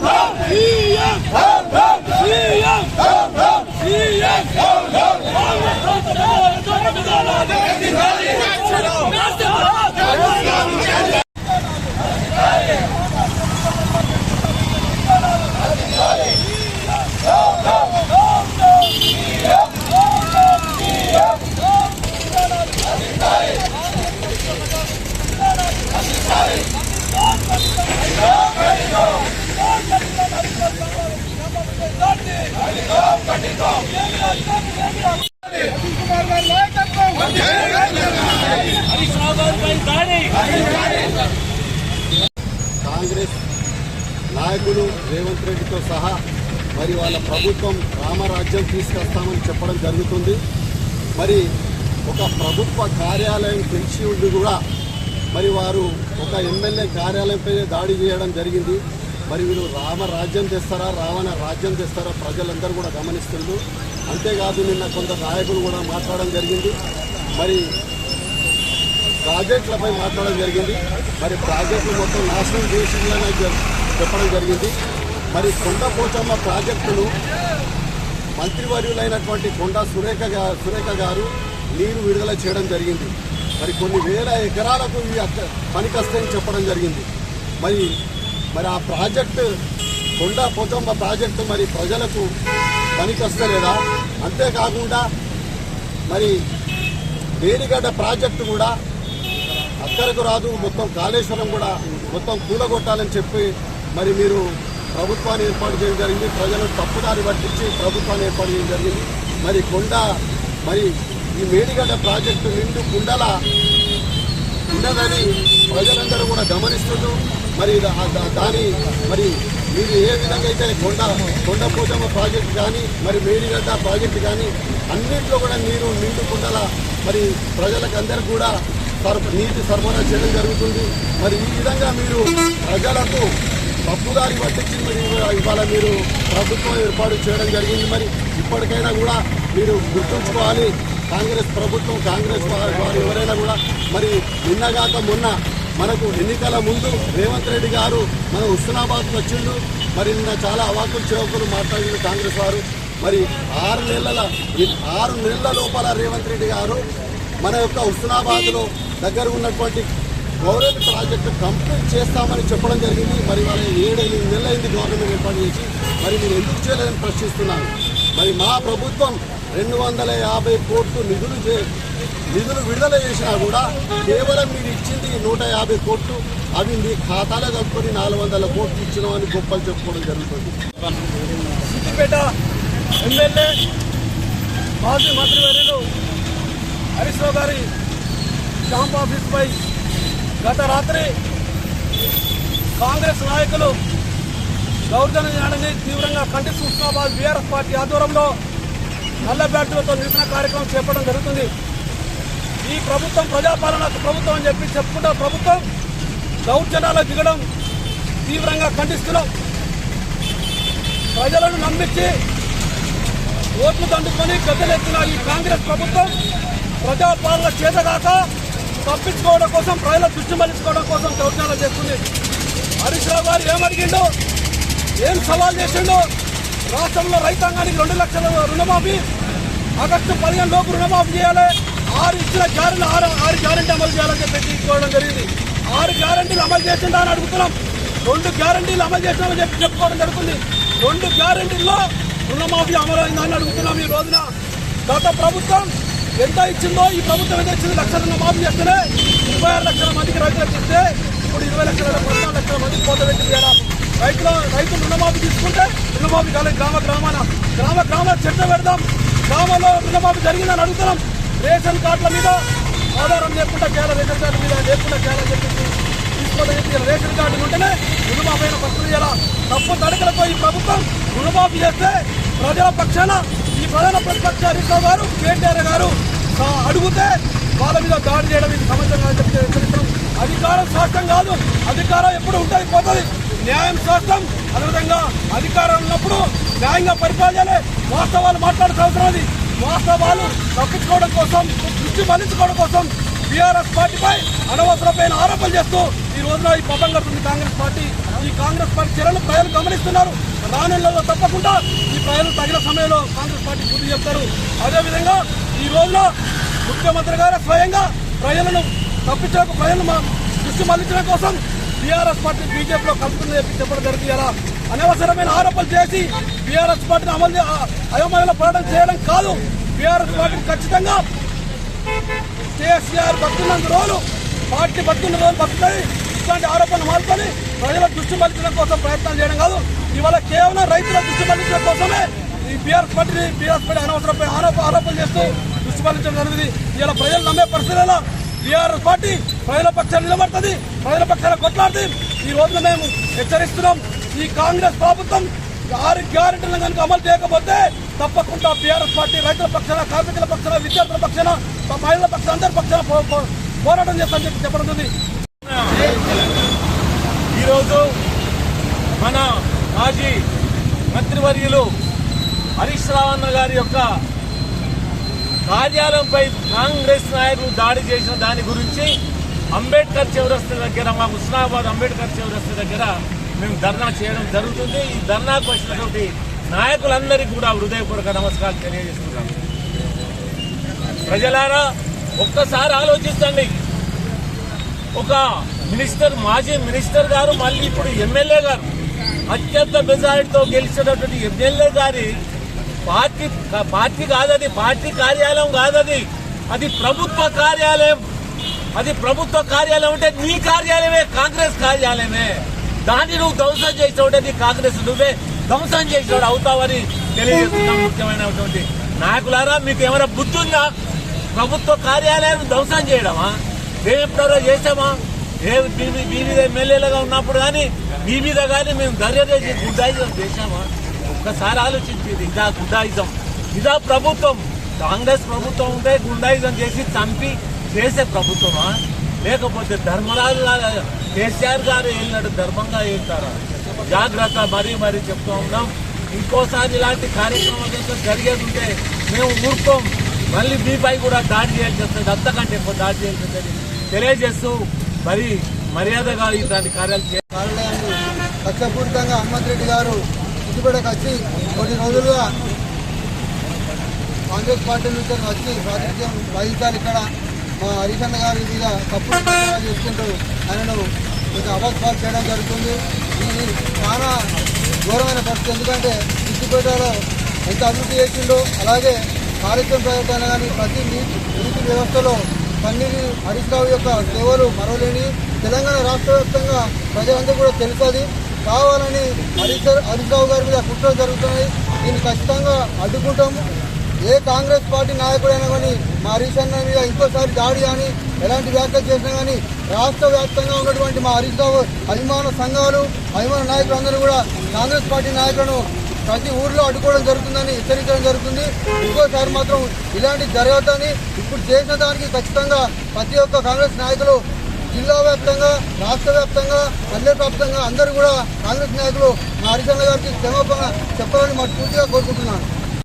好一二 కాంగ్రెస్ నాయకులు రేవంత్ రెడ్డితో సహా మరి వాళ్ళ ప్రభుత్వం రామరాజ్యం తీసుకొస్తామని చెప్పడం జరుగుతుంది. మరి ఒక ప్రభుత్వ కార్యాలయం తెలిసి ఉండి కూడా మరి వారు ఒక ఎమ్మెల్యే కార్యాలయంపై దాడి చేయడం జరిగింది. మరి వీళ్ళు రామరాజ్యం తెస్తారా రావణ రాజ్యం తెస్తారా ప్రజలందరూ కూడా గమనిస్తున్నారు అంతేకాదు నిన్న కొంత నాయకులు కూడా మాట్లాడడం జరిగింది. మరి ప్రాజెక్టులపై మాట్లాడడం జరిగింది. మరి ప్రాజెక్టులు మొత్తం నాశనం చేసిందని చెప్పడం జరిగింది. మరి కొండ పోచమ్మ ప్రాజెక్టును మంత్రివర్యులైనటువంటి కొండ సురేఖ సురేఖ గారు నీరు విడుదల చేయడం జరిగింది. మరి కొన్ని వేల ఎకరాలకు ఇవి పనికొస్తాయని చెప్పడం జరిగింది. మరి మరి ఆ ప్రాజెక్టు కొండ పోచమ్మ ప్రాజెక్టు మరి ప్రజలకు పనికొస్తలేదా? అంతేకాకుండా మరి వేడిగడ్డ ప్రాజెక్టు కూడా అక్కరకు రాదు మొత్తం కాళేశ్వరం కూడా మొత్తం కూలగొట్టాలని చెప్పి మరి మీరు ప్రభుత్వాన్ని ఏర్పాటు చేయడం జరిగింది. ప్రజలను తప్పుదారి పట్టించి ప్రభుత్వాన్ని ఏర్పాటు చేయడం జరిగింది. మరి కొండ మరి ఈ మేడిగడ్డ ప్రాజెక్టు నిండు కుండల ఉన్నదని ప్రజలందరూ కూడా గమనిస్తున్నారు. మరి దాని మరి మీరు ఏ విధంగా అయితే కొండ కొండ పోచమ్మ ప్రాజెక్టు కానీ మరి మేడిగడ్డ ప్రాజెక్టు కానీ అన్నింటిలో కూడా నీరు నిండుకుండల మరి ప్రజలకు కూడా నీటి సరఫరా చేయడం జరుగుతుంది. మరి ఈ విధంగా మీరు ప్రజలకు పప్పుదారి పట్టించి మరి ఇవాళ మీరు ప్రభుత్వం ఏర్పాటు చేయడం జరిగింది. మరి ఇప్పటికైనా కూడా మీరు గుర్తుంచుకోవాలి. కాంగ్రెస్ ప్రభుత్వం కాంగ్రెస్ వారు ఎవరైనా కూడా మరి నిన్నగాక మొన్న మనకు ఎన్నికల ముందు రేవంత్ రెడ్డి గారు మన హుస్నాబాద్ వచ్చిండు. మరి నిన్న చాలా అవాకులు చేవకులు మాట్లాడిండు కాంగ్రెస్ వారు. మరి ఆరు నెలల ఆరు నెలల లోపల రేవంత్ రెడ్డి గారు మన యొక్క హుస్నాబాద్లో దగ్గర ఉన్నటువంటి గవర్నమెంట్ ప్రాజెక్టు కంప్లీట్ చేస్తామని చెప్పడం జరిగింది. మరి వాళ్ళ ఏడు ఎనిమిది నెలలైంది గవర్నమెంట్ ఏర్పాటు చేసి. మరి మీరు ఎందుకు చేయలేదని ప్రశ్నిస్తున్నాను మరి మా ప్రభుత్వం రెండు వందల యాభై కోట్లు నిధులు చే నిధులు విడుదల చేసినా కూడా కేవలం మీరు ఇచ్చింది నూట యాభై కోట్లు. అవి మీ ఖాతాలో కలుపుకొని నాలుగు వందల కోట్లు ఇచ్చినామని గొప్పలు చెప్పుకోవడం జరుగుతుంది. సిద్దిపేట ఎమ్మెల్యే మాజీ మంత్రివర్యులు హరీష్ రావు గారి క్యాంప్ ఆఫీస్పై గత రాత్రి కాంగ్రెస్ నాయకులు దౌర్జన్యం తీవ్రంగా ఖండిస్తూ హుస్నాబాద్ బీఆర్ఎస్ పార్టీ ఆధ్వర్యంలో నల్ల బ్యాటులతో నిరసన కార్యక్రమం చేపట్టడం జరుగుతుంది. ఈ ప్రభుత్వం ప్రజాపాలన ప్రభుత్వం అని చెప్పి చెప్పుకుంటే ప్రభుత్వం దౌర్జన్యాలకు దిగడం తీవ్రంగా ఖండిస్తున్నాం. ప్రజలను నమ్మించి ఓట్లు దండుకొని గద్దెలెత్తిన ఈ కాంగ్రెస్ ప్రభుత్వం ప్రజాపాలన చేతగాక తప్పించుకోవడం కోసం ప్రజల దృష్టి మళ్ళించుకోవడం కోసం దౌర్జన్యాలు చేస్తుంది. హరీష్ రావు గారు ఏమడిగిండో ఏం సవాల్ చేసిండో రాష్ట్రంలో రైతాంగానికి రెండు లక్షల రుణమాఫీ ఆగస్టు పదిహేను లోపు రుణమాఫీ చేయాలి. ఆరు ఇచ్చిన గ్యారెంటీ ఆరు ఆరు గ్యారెంటీ అమలు చేయాలని చెప్పి తీసుకోవడం జరిగింది. ఆరు గ్యారెంటీలు అమలు చేసిందా అని అడుగుతున్నాం. రెండు గ్యారెంటీలు అమలు చేసినామని చెప్పి చెప్పుకోవడం జరుగుతుంది. రెండు గ్యారెంటీల్లో రుణమాఫీ అమలు అయిందని అడుగుతున్నాం ఈ రోజున. గత ప్రభుత్వం ఎంత ఇచ్చిందో ఈ ప్రభుత్వం ఎంత ఇచ్చింది లక్ష రుణమాఫీ చేస్తేనే ఇరవై ఆరు లక్షల మందికి రైతులకు ఇస్తే ఇప్పుడు ఇరవై లక్షల పద్నాలుగు లక్షల మందికి కోత పెట్టి వేయాలి రైతుల రైతులు రుణమాఫీ తీసుకుంటే రుణమాఫీ కాలేదు. గ్రామ గ్రామాన. గ్రామ గ్రామ చర్చ పెడదాం. గ్రామంలో రుణమాఫీ జరిగిందని అడుగుతున్నాం. రేషన్ కార్డుల మీద ఆధారం లేకుండా కేరళ రేషన్ కార్డు మీద లేకుండా కేరళ చెప్పేసి తీసుకోవాలని రేషన్ కార్డు ఉంటేనే రుణమాఫీ అయిన ప్రక్రియ చేయాలా తప్పు తడకలతో ఈ ప్రభుత్వం రుణమాఫీ చేస్తే ప్రజల పక్షాన ఈ ప్రధాన ప్రతిపక్ష హరీష్ గారు కేటీఆర్ గారు అడిగితే వాళ్ళ మీద దాడి చేయడం ఇది సమాజంగా చెప్పి హెచ్చరిస్తున్నాం అధికారం సాక్ష్యం కాదు. అధికారం ఎప్పుడు ఉంటుంది పోతుంది. న్యాయం చేస్తాం. అదేవిధంగా అధికారం ఉన్నప్పుడు న్యాయంగా పరిపాలించాలి. వాస్తవాలు మాట్లాడాల్సిన అవసరం వాస్తవాలు తప్పించుకోవడం కోసం దృష్టి మళ్ళించుకోవడం కోసం బీఆర్ఎస్ పార్టీపై అనవసరమైన ఆరోపణలు చేస్తూ ఈ రోజున ఈ పబ్బం కడుతుంది కాంగ్రెస్ పార్టీ ఈ కాంగ్రెస్ పార్టీ చర్యలు ప్రజలు గమనిస్తున్నారు. రానులలో తప్పకుండా ఈ ప్రజలు తగిన సమయంలో కాంగ్రెస్ పార్టీ గుర్తు చెప్తారు అదేవిధంగా ఈ రోజున ముఖ్యమంత్రి గారు స్వయంగా ప్రజలను తప్పించడానికి ప్రజలను మా దృష్టి మళ్ళించడం కోసం బీఆర్ఎస్ పార్టీ బీజేపీలో కలుపుకుని చెప్పి చెప్పడం జరిగింది అలా అనవసరమైన ఆరోపణలు చేసి బీఆర్ఎస్ పార్టీని అమలు అయోమయంలో పడడం చేయడం కాదు. బీఆర్ఎస్ పార్టీని ఖచ్చితంగా కేసీఆర్ బతుకున్నంత రోజులు పార్టీ బతుకున్న రోజులు బతుకుతాయి. ఇట్లాంటి ఆరోపణలు మానుకొని ప్రజల దృష్టి మళ్ళించడం కోసం ప్రయత్నాలు చేయడం కాదు. ఇవాళ కేవలం రైతుల దృష్టి మళ్ళించడం కోసమే ఈ బీఆర్ఎస్ పార్టీని బీఆర్ఎస్ పార్టీ అనవసరపై ఆరోప ఆరోపణలు చేస్తూ దృష్టి మళ్ళించడం జరిగింది. ఇలా ప్రజలు నమ్మే పరిస్థితుల్లో బీఆర్ఎస్ పార్టీ ప్రజల పక్షాన్ని నిలబడుతుంది ప్రజల పక్షాన కొట్లాడుతుంది. ఈ రోజున మేము హెచ్చరిస్తున్నాం ఈ కాంగ్రెస్ ప్రభుత్వం ఆరు గ్యారెంటీలను కనుక అమలు చేయకపోతే తప్పకుండా బీఆర్ఎస్ పార్టీ రైతుల పక్షాన కార్మికుల పక్షాన విద్యార్థుల పక్షాన మహిళల పక్షాన అందరి పక్షాన పో- పోరాటం చేస్తామని చెప్పి చెప్పడం ఈరోజు మన మాజీ మంత్రివర్యులు హరీష్ రావణ గారి యొక్క కార్యాలయంపై కాంగ్రెస్ నాయకులు దాడి చేసిన దాని గురించి అంబేద్కర్ చౌరస్తా దగ్గర మా హుస్నాబాద్ అంబేద్కర్ చౌరస్తా దగ్గర మేము ధర్నా చేయడం జరుగుతుంది. ఈ ధర్నాకు వచ్చినటువంటి నాయకులందరికీ కూడా హృదయపూర్వక నమస్కారాలు తెలియజేస్తున్నాం. ప్రజలారా ఒక్కసారి ఆలోచించండి ఒక మినిస్టర్ మాజీ మినిస్టర్ గారు మళ్ళీ ఇప్పుడు ఎమ్మెల్యే గారు అత్యంత మెజారిటీతో గెలిచినటువంటి ఎమ్మెల్యే గారి పార్టీ పార్టీ కాదది పార్టీ కార్యాలయం కాదది. అది ప్రభుత్వ కార్యాలయం. అది ప్రభుత్వ కార్యాలయం అంటే నీ కార్యాలయమే కాంగ్రెస్ కార్యాలయమే. దాన్ని నువ్వు ధ్వంసం చేసినప్పుడు నీ కాంగ్రెస్ నువ్వే ధ్వంసం చేసాడు అవుతావని తెలియజేస్తున్నాం ముఖ్యమైనటువంటి నాయకులారా మీకు ఏమైనా బుద్ధుందా? ప్రభుత్వ కార్యాలయాన్ని ధ్వంసం చేయడమా? మేము చేసామా ఏ మీ మీద ఎమ్మెల్యేలుగా ఉన్నప్పుడు కానీ మీ మీద కానీ మేము ధైర్యం చేసి గుండాయిజం చేశామా? ఒకసారి ఆలోచించింది ఇదా గుండాయిజం. ఇదా ప్రభుత్వం. కాంగ్రెస్ ప్రభుత్వం ఉంటే గుండాయిజం చేసి చంపి చేసే ప్రభుత్వమా? లేకపోతే ధర్మరాజు కేసీఆర్ గారు వెళ్ళినట్టు ధర్మంగా వెళ్తారా జాగ్రత్త మరీ మరీ చెప్తూ ఉన్నాం. ఇంకోసారి ఇలాంటి కార్యక్రమాలు జరిగేది ఉంటే మేము ఊరుకోం. మళ్ళీ మీపై కూడా దాడి చేయాల్సి వస్తుంది. అంతకంటే ఎక్కువ దాడి చేయాల్సి వస్తుంది. తెలియజేస్తూ మరి మర్యాదగా ఇలాంటి కార్యాలు చేయాలి. కార్యాలయాన్ని కక్షపూరితంగా హనుమంత్ రెడ్డి గారు ఇటుబడకు వచ్చి కొన్ని రోజులుగా కాంగ్రెస్ పార్టీ నుంచి వచ్చి ప్రాతినిధ్యం వహించాలి ఇక్కడ మా హరిశన్న గారి మీద తప్పుడు చేసుకుంటూ ఆయనను కొంచెం అబద్ధాలు చేయడం జరుగుతుంది. ఇది చాలా ఘోరమైన పరిస్థితి. ఎందుకంటే సిద్దిపేటలో ఎంత అభివృద్ధి చేసిండో అలాగే కాళేశ్వరం ప్రాజెక్టు కానీ ప్రతి నీటి వ్యవస్థలో పన్నీరు హరీష్ రావు యొక్క సేవలు మరవలేని తెలంగాణ రాష్ట్ర వ్యాప్తంగా ప్రజలందరూ కూడా తెలుస్తుంది కావాలని హరీష్ హరీష్ రావు గారి మీద కుట్ర జరుగుతున్నాయి. దీన్ని ఖచ్చితంగా అడ్డుకుంటాము. ఏ కాంగ్రెస్ పార్టీ నాయకుడైనా కానీ మా హరీష్ అన్న మీద ఇంకోసారి దాడి కానీ ఎలాంటి వ్యాఖ్యలు చేసినా కానీ రాష్ట్ర వ్యాప్తంగా ఉన్నటువంటి మా హరీష్ రావు అభిమాన సంఘాలు అభిమాన నాయకులందరూ కూడా కాంగ్రెస్ పార్టీ నాయకులను ప్రతి ఊర్లో అడ్డుకోవడం జరుగుతుందని హెచ్చరించడం జరుగుతుంది. ఇంకోసారి మాత్రం ఇలాంటి జరగదని ఇప్పుడు చేసిన దానికి ఖచ్చితంగా ప్రతి ఒక్క కాంగ్రెస్ నాయకులు జిల్లా వ్యాప్తంగా రాష్ట్ర వ్యాప్తంగా పల్లె వ్యాప్తంగా అందరూ కూడా కాంగ్రెస్ నాయకులు మా హరిచంద్ర గారికి క్షమాపణ చెప్పాలని మనస్ఫూర్తిగా కోరుకుంటున్నాను.